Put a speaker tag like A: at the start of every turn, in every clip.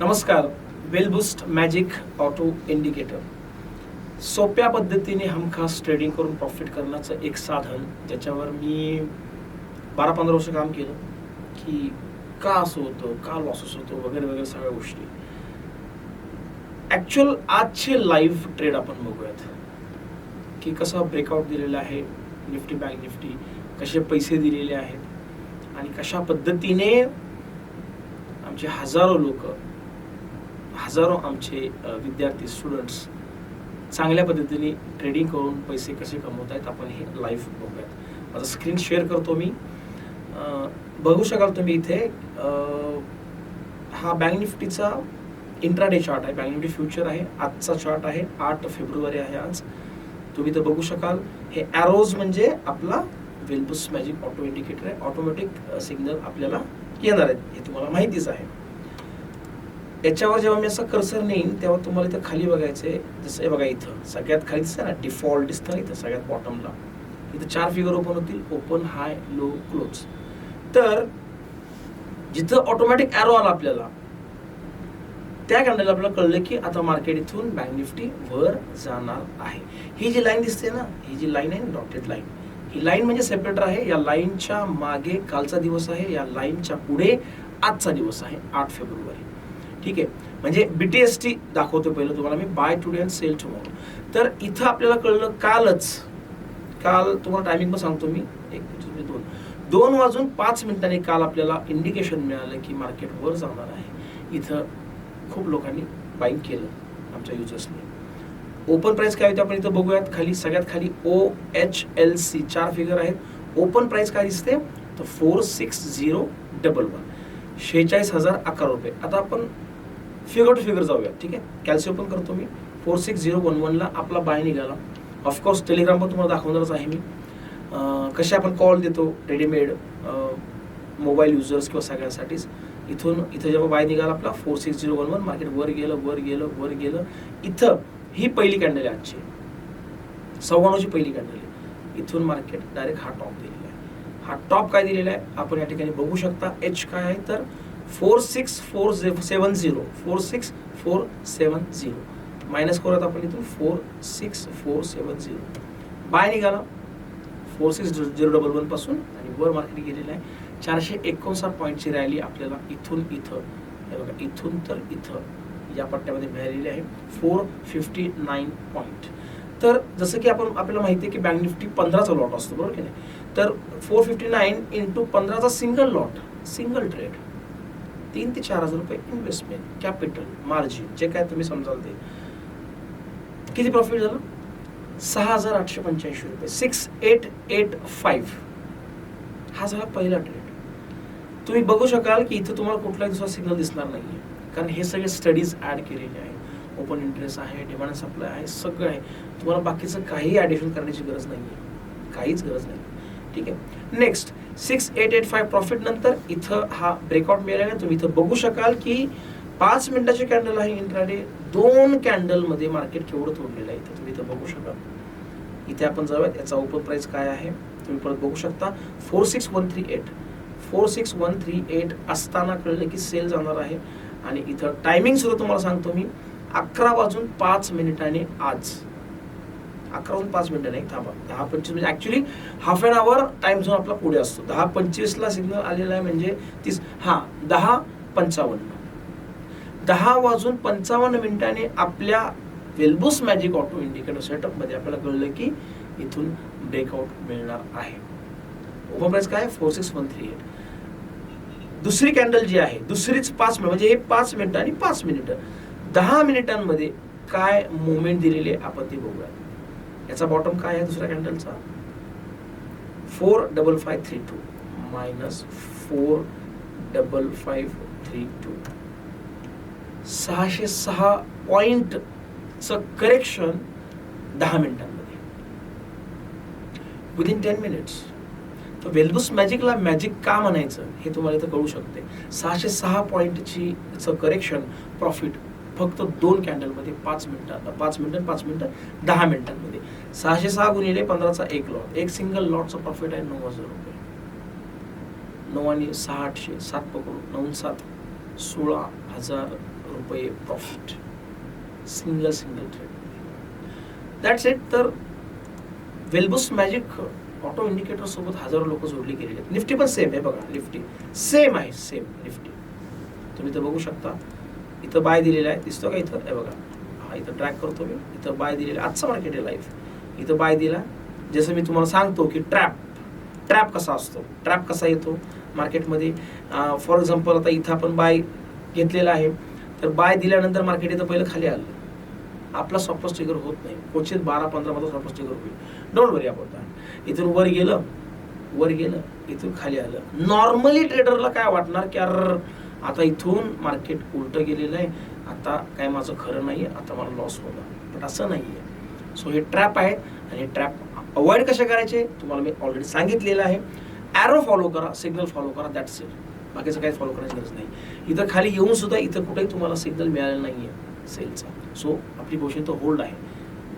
A: नमस्कार वेलबुस्ट magic auto indicator सोप्या पद्धतीने हमखास ट्रेडिंग करून प्रॉफिट करण्याचं एक साधन ज्याच्यावर मी बारा पंधरा वर्ष काम केलं की का असं होतं का लॉसेस होतो वगैरे वगैरे सगळ्या गोष्टी. ॲक्च्युअल आजचे लाईव्ह ट्रेड आपण बघूयात की कसा ब्रेकआउट दिलेला आहे निफ्टी बँक निफ्टी कसे पैसे दिलेले आहेत आणि कशा पद्धतीने आमचे हजारो लोक हजारो आमचे विद्यार्थी स्टुडंट्स चांगल्या पद्धतीने ट्रेडिंग करून पैसे कसे कमवत आहेत आपण हे लाईव्ह बघूयात. माझा स्क्रीन शेअर करतो मी. बघू शकाल तुम्ही इथे हा बँक निफ्टीचा इंट्राडे चार्ट आहे. बँक निफ्टी फ्युचर आहे. आजचा चार्ट आहे. आठ फेब्रुवारी आहे आज. तुम्ही तर बघू शकाल. हे ॲरोज म्हणजे आपला वेलबुस मॅजिक ऑटो इंडिकेटर आहे. ऑटोमॅटिक सिग्नल आपल्याला येणार आहेत. हे तुम्हाला माहितीच आहे. याच्यावर जेव्हा मी असं कर्सर नेईन तेव्हा तुम्हाला इथं खाली बघायचंय जसं हे बघा इथं. सगळ्यात खाली दिसतं ना डिफॉल्ट दिसतं इथं सगळ्यात बॉटमला इथं चार फिगर ओपन होतील. ओपन हाय लो क्लोज तर जिथं ऑटोमॅटिक ॲरो आला आपल्याला त्या कॅन्डलला आपल्याला कळलं की आता मार्केट इथून बँक निफ्टी वर जाणार आहे. ही जी लाईन दिसते ना ही जी लाईन आहे डॉटेड लाईन ही लाईन म्हणजे सेपरेटर आहे. या लाईनच्या मागे कालचा दिवस आहे. या लाईनच्या पुढे आजचा दिवस आहे आठ फेब्रुवारी. ठीक आहे? म्हणजे बी टी एस टी दाखवतो पहिलं तुम्हाला. मी buy today and sell tomorrow तर इथं आपल्याला कळलं कालच काल तुम्हाला टायमिंग पण सांगतो मी. एक दोन दोन. वाजून पाच मिनिटांनी काल आपल्याला इंडिकेशन मिळालं की मार्केट वर जाणार आहे. इथं खूप लोकांनी बाईंग केलं आमच्या युजर्सने ओपन प्राइस काय होते आपण इथं बघूयात. खाली सगळ्यात खाली ओ एच एल सी चार फिगर आहेत. ओपन प्राइस काय दिसते? तर four six zero double one शेहेचाळीस हजार अकरा रुपये. आता आपण फिगर टू फिगर जाऊया. ठीक आहे? कॅल्सी ओपन करतो मी. फोर सिक्स झिरो वन वनला आपला बाय निघाला. ऑफकोर्स टेलिग्राम पण तुम्हाला दाखवणारच आहे मी. कसे आपण कॉल देतो? रेडीमेड मोबाईल युजर्स किंवा सगळ्यांसाठीच. इथून इथं जेव्हा बाय निघाला आपला four six zero one one market वर गेलं वर गेलं वर गेलं. इथं ही पहिली कॅन्डल आहे आजची. सव्वाणूची पहिली कॅन्डल आहे. इथून मार्केट डायरेक्ट हा टॉप दिलेला आहे. हा टॉप काय दिलेला आहे? आपण या ठिकाणी बघू शकता. एच काय आहे? तर four six four seven zero. Four six four seven zero. Minus करत आपण इथून four six four seven zero. Buy निघाला. फोर सिक्स झिरो डबल वनपासून आणि वर मार्केट गेलेलं आहे. चारशे एकोणसाठ पॉईंटची रॅली आपल्याला इथून इथं. हे बघा इथून तर इथं. या पट्ट्यामध्ये मिळालेली आहे. फोर फिफ्टी नाईन पॉईंट तर जसं की आपण आपल्याला माहिती आहे की बँक निफ्टी पंधराचा लॉट असतो बरोबर की नाही? तर फोर फिफ्टी नाईन इंटू पंधराचा सिंगल लॉट सिंगल ट्रेड तीन ते चार हजार रुपये इन्व्हेस्टमेंट कॅपिटल मार्जिन जे काय तुम्ही समजाल ते. किती प्रॉफिट झालं? सहा हजार आठशे पंच्याऐंशी रुपये. सिक्स एट एट फाईव्ह हा झाला पहिला ट्रेड तुम्ही बघू शकाल की इथं तुम्हाला कुठलाही दुसरा सिग्नल दिसणार नाहीये. कारण हे सगळे स्टडीज ॲड केलेले आहे ओपन इंटरेस्ट आहे डिमांड सप्लाय आहे सगळं आहे. तुम्हाला बाकीचं काही ॲडिशन करण्याची गरज नाही आहे काहीच गरज नाही ठीक आहे? Next six eight eight five profit नंतर इथं हा ब्रेकआउट मिळाला तुम्ही इथं बघू शकाल की पाच मिनिटाची कॅन्डल आहे इंट्राडे. दोन कॅन्डलमध्ये मार्केट केवढं तोडलेलं आहे इथं तुम्ही इथं बघू शकाल इथे आपण जाऊयात याचा ओपन प्राइस काय आहे तुम्ही परत बघू शकता. Four six one three eight four six one three eight असताना कळलं की सेल जाणार आहे. आणि इथं टायमिंग सुद्धा तुम्हाला सांगतो मी अकरा वाजून पाच मिनिटाने आज. अकराहून पाच मिनिटं नाही थांबा. दहा पंचवीस म्हणजे actually half an hour time zone आपला पुढे असतो. दहा पंचवीसला सिग्नल आलेला आहे म्हणजे तीस. हा दहा पंचावन्न. दहा वाजून पंचावन्न मिनिटांनी आपल्या वेलबुस मॅजिक ऑटो इंडिकेटर सेटअपमध्ये आपल्याला कळलं की इथून ब्रेकआउट मिळणार आहे. ओपन प्राइस काय? Four six one three eight दुसरी कॅन्डल जी आहे दुसरीच पाच मिनिट म्हणजे हे पाच मिनिटं आणि पाच मिनिटं. दहा मिनिटांमध्ये काय मुवमेंट दिलेली आहे आपण ते बघूया याचा बॉटम काय आहे? दुसऱ्या कॅन्डलचा four double five three two minus four double five three two सहाशे सहा पॉइंटचं करेक्शन दहा मिनिटांमध्ये. विदिन टेन मिनिट्स तर वेलबुस मॅजिकला मॅजिक का म्हणायचं हे तुम्हाला इथं कळू शकते. सहाशे सहा पॉईंटची करेक्शन प्रॉफिट फक्त दोन कॅन्डलमध्ये पाच मिनटं पाच मिनिटं पाच मिनिटं दहा मिनिटांमध्ये. सहाशे सहा गुणिले पंधराचा एक लॉट एक सिंगल लॉटचा प्रॉफिट आहे नऊ हजार रुपये. नऊ आणि सहा आठशे सात पकडू नऊ सात सोळा हजार रुपये profit single single trade that's it तर वेलबुस मॅजिक ऑटो इंडिकेटर सोबत हजारो लोक जोडली गेलेली आहेत. निफ्टी पण सेम आहे बघा निफ्टी सेम आहे सेम निफ्टी तुम्ही तर बघू शकता. इथं बाय दिलेला आहे दिसतो का इथं? हे बघा. हा इथं ट्रॅक करतो मी. इथं बाय दिलेलं आजचा आजचं मार्केट आहे लाईफ इथं बाय दिला. जसं मी तुम्हाला सांगतो की ट्रॅप ट्रॅप कसा असतो? ट्रॅप कसा येतो? मार्केटमध्ये फॉर एक्झाम्पल आता इथं आपण बाय घेतलेला आहे. तर बाय दिल्यानंतर मार्केट इथं पहिलं खाली आलं. आपला सॉफ्ट टिगर होत नाही. क्वचित बारा पंधरामध्ये सॉपर्स सॉफ्ट होईल. डोंट वरी अबाउट दॅट इथून वर गेलं वर गेलं इथून खाली आलं. नॉर्मली ट्रेडरला काय वाटणार की अर आता इथून मार्केट उलटं गेलेलं आहे. आता काय माझं खरं नाही आहे आता मला लॉस होणार. पण असं नाही आहे सो हे ट्रॅप आहे आणि हे ट्रॅप अवॉइड कसे करायचे? तुम्हाला मी ऑलरेडी सांगितलेलं आहे. ॲरो फॉलो करा सिग्नल फॉलो करा दॅट्स इट बाकीचं काही फॉलो करायची गरज नाही. इथं खाली येऊन सुद्धा इथं कुठेही तुम्हाला सिग्नल मिळालेला नाही आहे सेलचा सो आपली गोष्ट तर होल्ड आहे.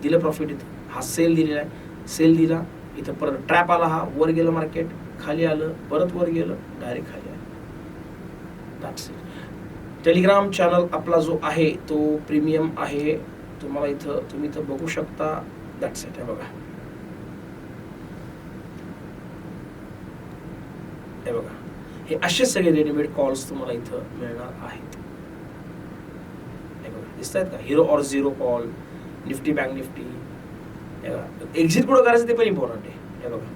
A: दिलं प्रॉफिट इथं. हा सेल दिलेला आहे. सेल दिला इथं परत ट्रॅप आला हा. वर गेलं मार्केट खाली आलं परत वर गेलं डायरेक्ट खाली आलं. दॅट्स इट टेलिग्राम चॅनल आपला जो आहे तो प्रीमियम आहे. तुम्हाला इथं तुम्ही इथं बघू शकता. दॅट्स इट हे बघा. हे बघा. हे असे सगळे रेडीमेड कॉल्स तुम्हाला इथं मिळणार आहेत. हे बघा. दिसत आहेत का? Hero or zero call Nifty bank Nifty हे बघा. एक्झिट कुठं करायचं ते पण इम्पॉर्टंट आहे. हे बघा.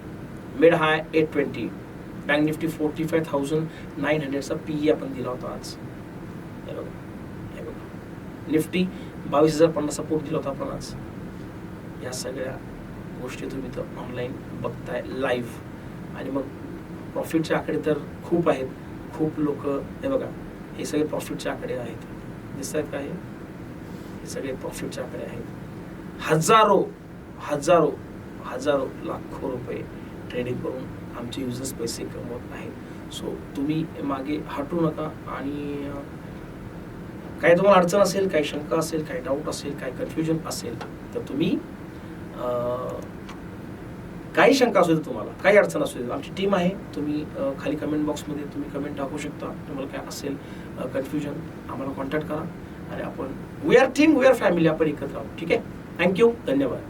A: Mid high eight twenty bank Nifty forty five thousand nine हंड्रेडचा P आपण दिला होता आज. हे बघा हे बघा. निफ्टी बावीस हजार पन्नास सपोर्ट दिला होता आपण आज. या सगळ्या गोष्टी तुम्ही तर ऑनलाईन बघताय लाईव्ह आणि मग प्रॉफिटचे आकडे तर खूप आहेत. खूप लोक हे बघा हे सगळे प्रॉफिटचे आकडे आहेत. दिसत आहेत का हे? हे सगळे प्रॉफिटचे आकडे आहेत. हजारो हजारो हजारो लाखो रुपये ट्रेडिंग करून आमचे युजर्स पैसे कमवत आहेत सो तुम्ही मागे हटू नका आणि काय तुम्हाला अडचण असेल काही शंका असेल काही डाऊट असेल काय कन्फ्युजन असेल तर तुम्ही काही शंका असू दे तुम्हाला काही अडचण असू दे आमची टीम आहे तुम्ही खाली कमेंट बॉक्समध्ये तुम्ही कमेंट टाकू शकता. तुम्हाला काय असेल कन्फ्युजन आम्हाला कॉन्टॅक्ट करा. आणि आपण we are team we are family आपण एकत्र आहोत. ठीक आहे? थँक्यू धन्यवाद.